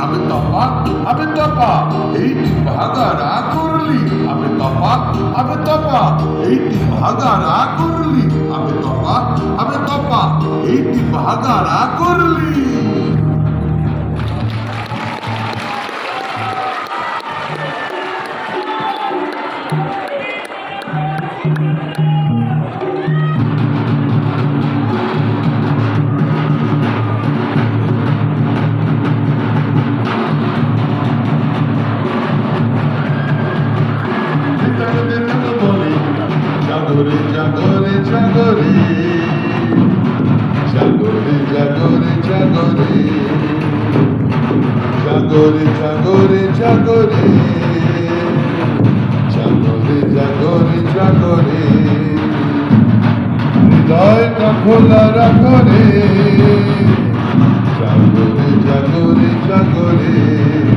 আমি তপা আমি তপা এইটি ভাগারা করলি আমি তপা আমি তপা এইটি ভাগারা করলি আমি তপা আমি তপা এইটি ভাগারা করলি Thank you. জাগরে জাগরে জাগরে। জাগরে জাগরে জাগরে। জাগরে জাগরে জাগরে। জাগরে জাগরে জাগরে। হৃদয়টা খোলা রাখরে। জাগরে জাগরে জাগরে।